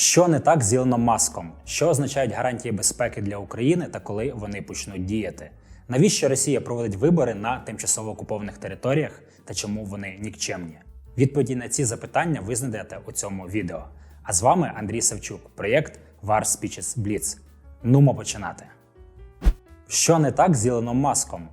Що не так з Ілоном Маском? Що означають гарантії безпеки для України та коли вони почнуть діяти? Навіщо Росія проводить вибори на тимчасово окупованих територіях та чому вони нікчемні? Відповіді на ці запитання ви знайдете у цьому відео. А з вами Андрій Савчук, проєкт War Speeches Blitz. Нумо починати. Що не так з Ілоном Маском?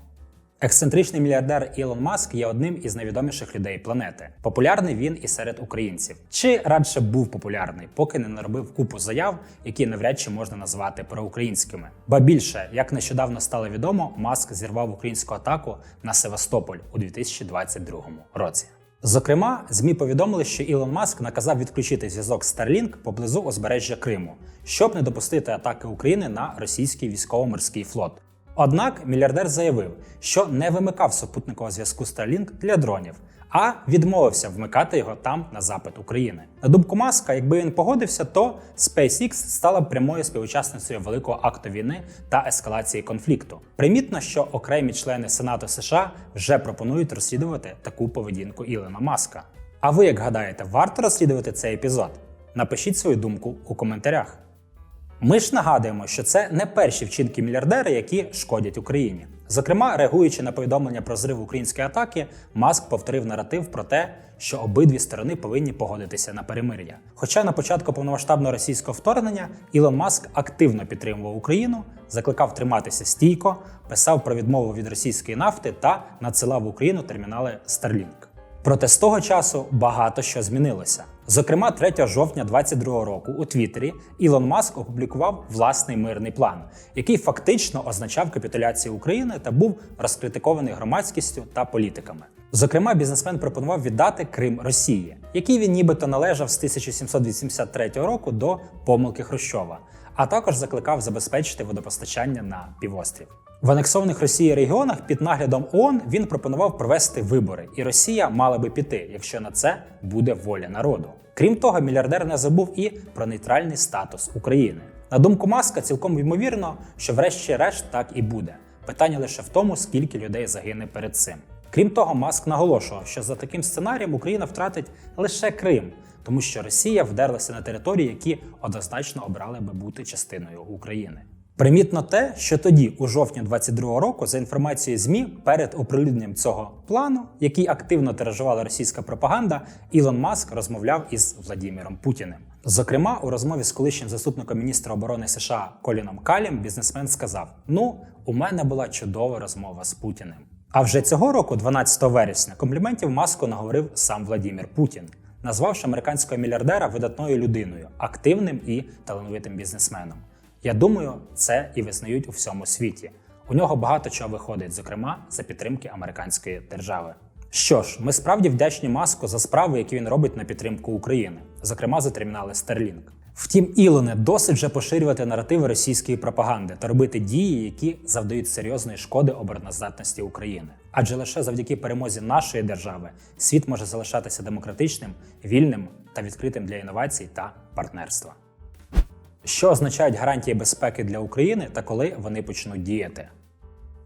Ексцентричний мільярдер Ілон Маск є одним із найвідоміших людей планети. Популярний він і серед українців. Чи радше був популярний, поки не наробив купу заяв, які навряд чи можна назвати проукраїнськими. Ба більше, як нещодавно стало відомо, Маск зірвав українську атаку на Севастополь у 2022 році. Зокрема, змі повідомили, що Ілон Маск наказав відключити зв'язок Starlink поблизу узбережжя Криму, щоб не допустити атаки України на російський військово-морський флот. Однак мільярдер заявив, що не вимикав супутникового зв'язку Starlink для дронів, а відмовився вмикати його там на запит України. На думку Маска, якби він погодився, то SpaceX стала б прямою співучасницею великого акту війни та ескалації конфлікту. Примітно, що окремі члени Сенату США вже пропонують розслідувати таку поведінку Ілона Маска. А ви як гадаєте, варто розслідувати цей епізод? Напишіть свою думку у коментарях. Ми ж нагадуємо, що це не перші вчинки мільярдера, які шкодять Україні. Зокрема, реагуючи на повідомлення про зрив української атаки, Маск повторив наратив про те, що обидві сторони повинні погодитися на перемир'я. Хоча на початку повномасштабного російського вторгнення Ілон Маск активно підтримував Україну, закликав триматися стійко, писав про відмову від російської нафти та надсилав в Україну термінали Starlink. Проте з того часу багато що змінилося. Зокрема, 3 жовтня 2022 року у Твіттері Ілон Маск опублікував власний мирний план, який фактично означав капітуляцію України та був розкритикований громадськістю та політиками. Зокрема, бізнесмен пропонував віддати Крим Росії, який він нібито належав з 1783 року до помилки Хрущова, а також закликав забезпечити водопостачання на півострів. В анексованих Росії регіонах під наглядом ООН він пропонував провести вибори, і Росія мала би піти, якщо на це буде воля народу. Крім того, мільярдер не забув і про нейтральний статус України. На думку Маска, цілком ймовірно, що врешті-решт так і буде. Питання лише в тому, скільки людей загине перед цим. Крім того, Маск наголошував, що за таким сценарієм Україна втратить лише Крим, тому що Росія вдерлася на території, які однозначно обрали би бути частиною України. Примітно те, що тоді, у жовтні 22-го року, за інформацією ЗМІ, перед оприлюдненням цього плану, який активно тиражувала російська пропаганда, Ілон Маск розмовляв із Владіміром Путіним. Зокрема, у розмові з колишнім заступником міністра оборони США Коліном Калім бізнесмен сказав: Ну, у мене була чудова розмова з Путіним. А вже цього року, 12 вересня, компліментів Маску наговорив сам Владімір Путін, назвавши американського мільярдера видатною людиною, активним і талановитим бізнесменом. Я думаю, це і визнають у всьому світі. У нього багато чого виходить, зокрема за підтримки американської держави. Що ж, ми справді вдячні Маску за справи, які він робить на підтримку України, зокрема за термінали Starlink. Втім, Ілоне досить вже поширювати наративи російської пропаганди та робити дії, які завдають серйозної шкоди обороноздатності України. Адже лише завдяки перемозі нашої держави світ може залишатися демократичним, вільним та відкритим для інновацій та партнерства. Що означають гарантії безпеки для України та коли вони почнуть діяти?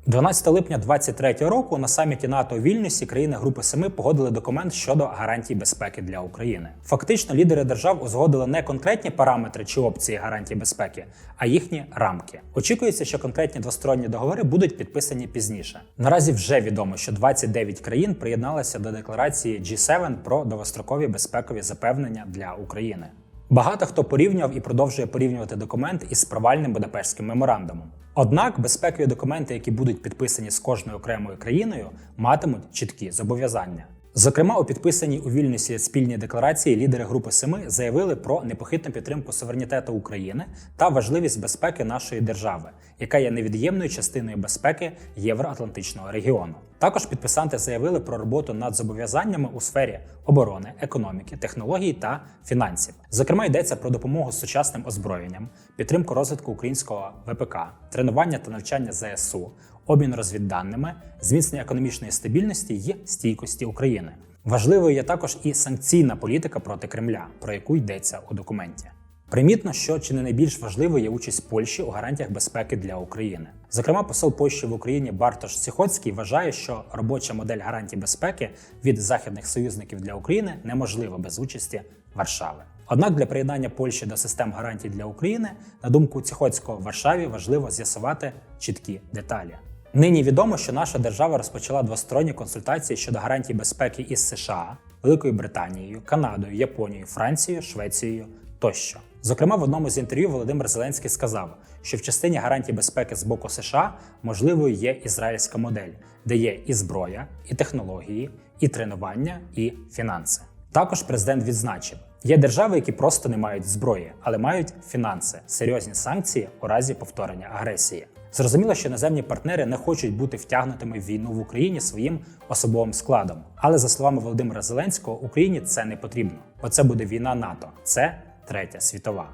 12 липня 2023 року на саміті НАТО у Вільнюсі країни Групи Семи погодили документ щодо гарантій безпеки для України. Фактично, лідери держав узгодили не конкретні параметри чи опції гарантій безпеки, а їхні рамки. Очікується, що конкретні двосторонні договори будуть підписані пізніше. Наразі вже відомо, що 29 країн приєдналися до декларації G7 про довгострокові безпекові запевнення для України. Багато хто порівнював і продовжує порівнювати документ із провальним Будапештським меморандумом. Однак безпекові документи, які будуть підписані з кожною окремою країною, матимуть чіткі зобов'язання. Зокрема, у підписаній у Вільнюсі спільній декларації лідери Групи Семи заявили про непохитну підтримку суверенітету України та важливість безпеки нашої держави, яка є невід'ємною частиною безпеки Євроатлантичного регіону. Також підписанти заявили про роботу над зобов'язаннями у сфері оборони, економіки, технологій та фінансів. Зокрема, йдеться про допомогу з сучасним озброєнням, підтримку розвитку українського ВПК, тренування та навчання ЗСУ, обмін розвідданими, зміцнення економічної стабільності і стійкості України. Важливою є також і санкційна політика проти Кремля, про яку йдеться у документі. Примітно, що чи не найбільш важливою є участь Польщі у гарантіях безпеки для України. Зокрема, посол Польщі в Україні Бартош Ціхоцький вважає, що робоча модель гарантій безпеки від західних союзників для України неможлива без участі Варшави. Однак для приєднання Польщі до систем гарантій для України, на думку Ціхоцького, Варшаві важливо з'ясувати чіткі деталі. Нині відомо, що наша держава розпочала двосторонні консультації щодо гарантій безпеки із США, Великою Британією, Канадою, Японією, Францією, Швецією тощо. Зокрема, в одному з інтерв'ю Володимир Зеленський сказав, що в частині гарантій безпеки з боку США можливою є ізраїльська модель, де є і зброя, і технології, і тренування, і фінанси. Також президент відзначив, є держави, які просто не мають зброї, але мають фінанси, серйозні санкції у разі повторення агресії. Зрозуміло, що іноземні партнери не хочуть бути втягнутими в війну в Україні своїм особовим складом. Але за словами Володимира Зеленського, Україні це не потрібно, бо це буде війна НАТО, це третя світова.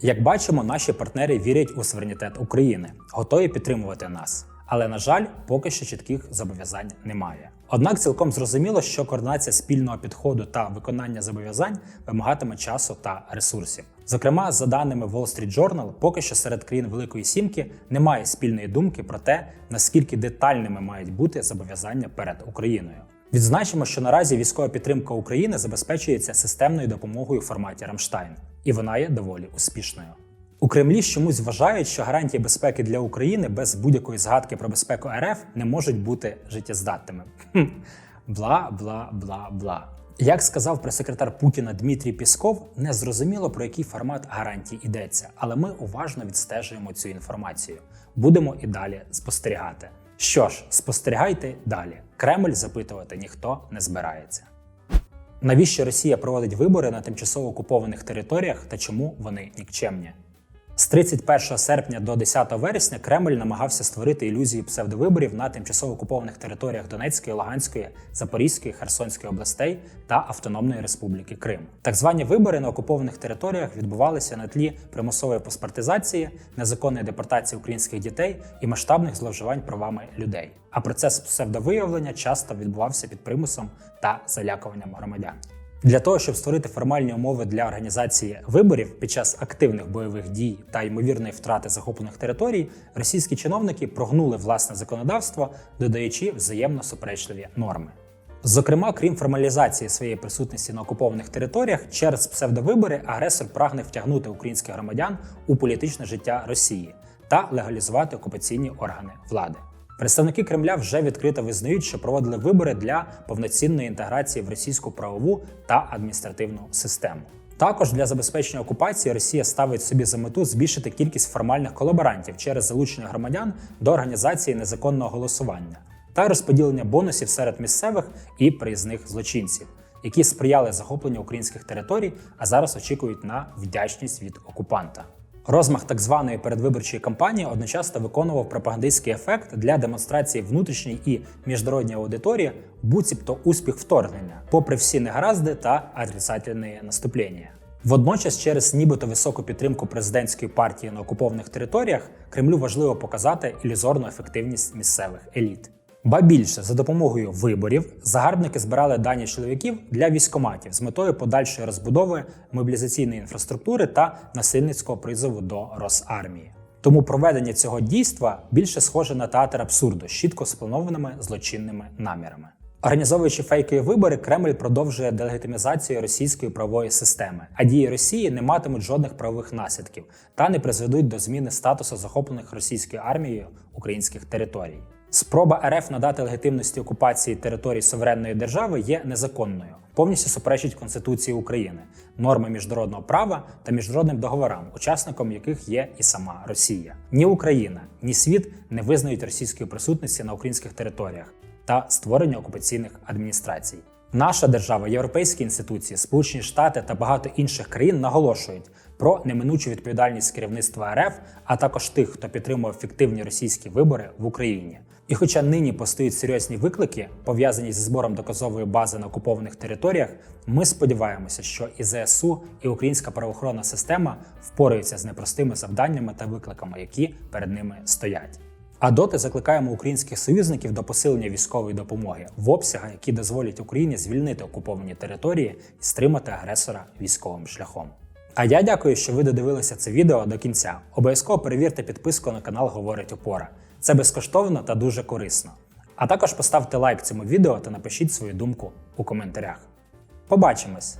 Як бачимо, наші партнери вірять у суверенітет України, готові підтримувати нас. Але на жаль, поки що чітких зобов'язань немає. Однак цілком зрозуміло, що координація спільного підходу та виконання зобов'язань вимагатиме часу та ресурсів. Зокрема, за даними Wall Street Journal, поки що серед країн Великої Сімки немає спільної думки про те, наскільки детальними мають бути зобов'язання перед Україною. Відзначимо, що наразі військова підтримка України забезпечується системною допомогою у форматі Рамштайн, і вона є доволі успішною. У Кремлі чомусь вважають, що гарантії безпеки для України без будь-якої згадки про безпеку РФ не можуть бути життєздатними. Бла бла бла бла. Як сказав прес-секретар Путіна Дмитрій Пісков, не зрозуміло про який формат гарантій йдеться, але ми уважно відстежуємо цю інформацію. Будемо і далі спостерігати. Що ж, спостерігайте далі. Кремль запитувати ніхто не збирається. Навіщо Росія проводить вибори на тимчасово окупованих територіях та чому вони нікчемні? З 31 серпня до 10 вересня Кремль намагався створити ілюзію псевдовиборів на тимчасово окупованих територіях Донецької, Луганської, Запорізької, Херсонської областей та Автономної Республіки Крим. Так звані вибори на окупованих територіях відбувалися на тлі примусової паспортизації, незаконної депортації українських дітей і масштабних зловживань правами людей. А процес псевдовиявлення часто відбувався під примусом та залякуванням громадян. Для того щоб створити формальні умови для організації виборів під час активних бойових дій та ймовірної втрати захоплених територій, російські чиновники прогнули власне законодавство, додаючи взаємно суперечливі норми. Зокрема, крім формалізації своєї присутності на окупованих територіях, через псевдовибори агресор прагне втягнути українських громадян у політичне життя Росії та легалізувати окупаційні органи влади. Представники Кремля вже відкрито визнають, що проводили вибори для повноцінної інтеграції в російську правову та адміністративну систему. Також для забезпечення окупації Росія ставить собі за мету збільшити кількість формальних колаборантів через залучення громадян до організації незаконного голосування та розподілення бонусів серед місцевих і приїзних злочинців, які сприяли захопленню українських територій, а зараз очікують на вдячність від окупанта. Розмах так званої передвиборчої кампанії одночасно виконував пропагандистський ефект для демонстрації внутрішньої і міжнародній аудиторії, буцімто успіх вторгнення, попри всі негаразди та отрицательні наступлення. Водночас, через нібито високу підтримку президентської партії на окупованих територіях, Кремлю важливо показати ілюзорну ефективність місцевих еліт. Ба більше за допомогою виборів загарбники збирали дані чоловіків для військоматів з метою подальшої розбудови мобілізаційної інфраструктури та насильницького призову до Росармії. Тому проведення цього дійства більше схоже на театр абсурду з чітко спланованими злочинними намірами. Організовуючи фейкові вибори, Кремль продовжує делегітимізацію російської правової системи, а дії Росії не матимуть жодних правових наслідків та не призведуть до зміни статусу захоплених російською армією українських територій. Спроба РФ надати легітимності окупації територій суверенної держави є незаконною, повністю суперечить Конституції України, норми міжнародного права та міжнародним договорам, учасником яких є і сама Росія. Ні Україна, ні світ не визнають російської присутності на українських територіях та створення окупаційних адміністрацій. Наша держава, європейські інституції, Сполучені Штати та багато інших країн наголошують про неминучу відповідальність керівництва РФ, а також тих, хто підтримує фіктивні російські вибори в Україні. І хоча нині постають серйозні виклики, пов'язані зі збором доказової бази на окупованих територіях, ми сподіваємося, що і ЗСУ, і українська правоохоронна система впораються з непростими завданнями та викликами, які перед ними стоять. А доти закликаємо українських союзників до посилення військової допомоги в обсягах, які дозволять Україні звільнити окуповані території і стримати агресора військовим шляхом. А я дякую, що ви додивилися це відео до кінця. Обов'язково перевірте підписку на канал Говорить Опора. Це безкоштовно та дуже корисно. А також поставте лайк цьому відео та напишіть свою думку у коментарях. Побачимось!